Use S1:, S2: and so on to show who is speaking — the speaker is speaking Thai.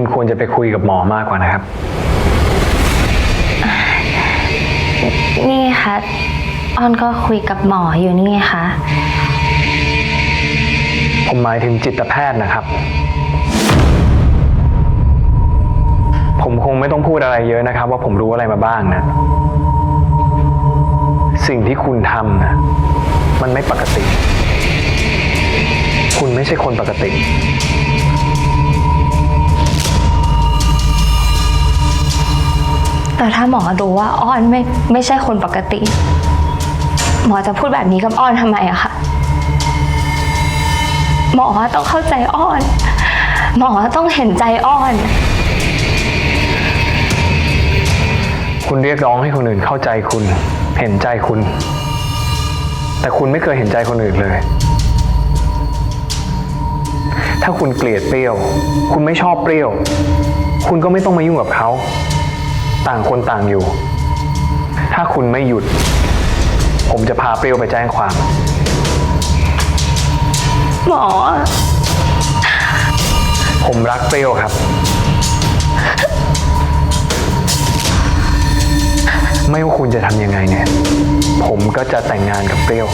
S1: คุณควรจะไปคุยกับหมอมากกว่านะครับ
S2: นี่คะออนก็คุยกับหมออยู่นี่ไงคะ
S1: ผมหมายถึงจิตแพทย์นะครับ ผมคงไม่ต้องพูดอะไรเยอะนะครับ ว่าผมรู้อะไรมาบ้างนะ สิ่งที่คุณทำนะมันไม่ปกติ คุณไม่ใช่คนปกติ
S2: แต่ถ้าหมอรู้ว่าอ้อนไม่ไม่ใช่คนปกติ หมอจะพูดแบบนี้กับอ้อนทำไมอะคะหมอต้องเข้าใจอ้อน หมอต้องเห็นใจอ้อน
S1: คุณเรียกร้องให้คนอื่นเข้าใจคุณ เห็นใจคุณ แต่คุณไม่เคยเห็นใจคนอื่นเลย ถ้าคุณเกลียดเปรี้ยว คุณไม่ชอบเปรี้ยว คุณก็ไม่ต้องมายุ่งกับเขา ต่างคนต่างอยู่ ถ้าคุณไม่หยุด ผมจะพาเปรี้ยวไปแจ้งความ
S2: หมอ
S1: ผมรักเปรี้ยวครับ ไม่ว่าคุณจะทำยังไงเนี่ย ผมก็จะแต่งงานกับเปรี้ยว